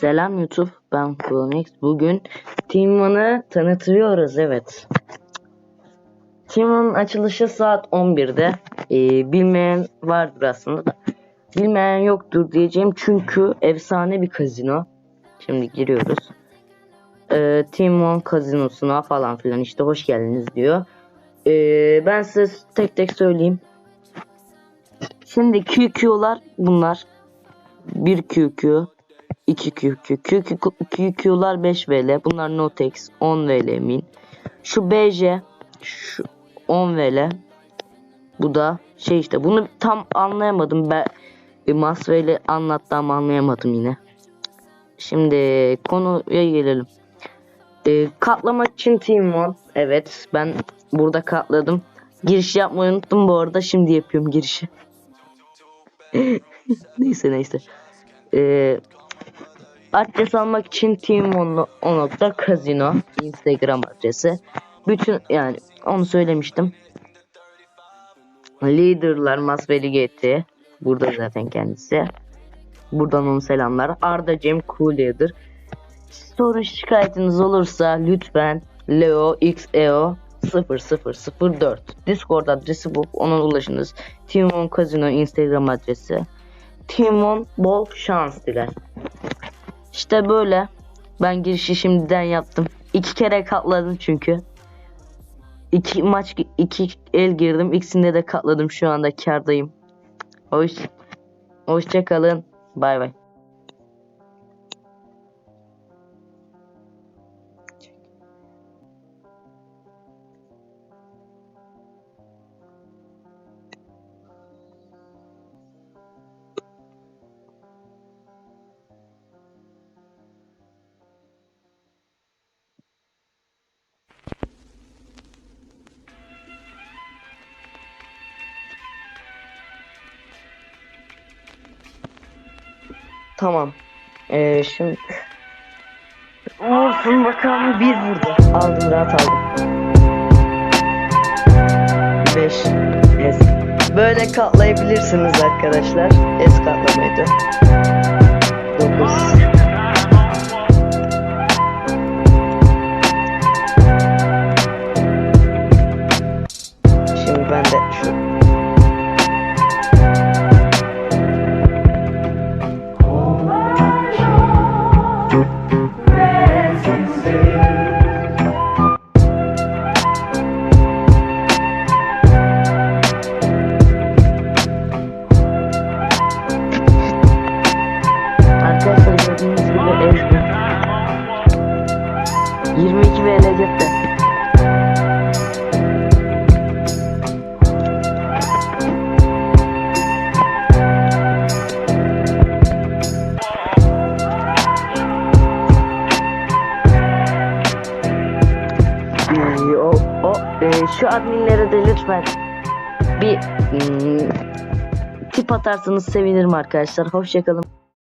Selam YouTube, ben Phoenix. Bugün Team One'ı tanıtıyoruz, evet. Team One'ın açılışı saat 11'de. Ee, bilmeyen vardır aslında da. Bilmeyen yoktur diyeceğim çünkü efsane bir kazino. Şimdi giriyoruz. Ee, Team One kazinosuna falan filan işte hoş geldiniz diyor. Ee, ben size tek tek söyleyeyim. Şimdi QQ'lar bunlar. 1 QQ, 2 QQ, QQ, QQ'lar 5 VL. Bunlar Notex 10 VL min. Şu BJ şu 10 VL. Bu da şey işte bunu tam anlayamadım. Ben bir Masveli anlattı ama anlayamadım yine. Şimdi konuya gelelim. Ee, katlamak için Team One. Evet ben burada katladım. Giriş yapmayı unuttum bu arada. Şimdi yapıyorum girişi. neyse neyse. Ee, adres almak için Team One o nokta Casino Instagram adresi. Bütün yani onu söylemiştim. Leaderlar Masveli GT. Burada zaten kendisi. Buradan onu selamlar. Arda Cem Cool Leader. Sorun şikayetiniz olursa lütfen Leo XEO 0004 Discord adresi bu. Ona ulaşınız. Team One Casino Instagram adresi. Team One bol şans diler. İşte böyle. Ben girişi şimdiden yaptım. İki kere katladım çünkü. İki maç iki el girdim. İkisinde de katladım. Şu anda kardayım. Hoş Hoşça kalın. Bay bay. Tamam. Ee, şimdi olsun bakalım bir burada. Aldım rahat aldım. 5 es. Böyle katlayabilirsiniz arkadaşlar. Es katlamaydı. 9 22 VL gitti. Ee, o, o e, şu adminlere de lütfen bir hmm, tip atarsanız sevinirim arkadaşlar. Hoşçakalın.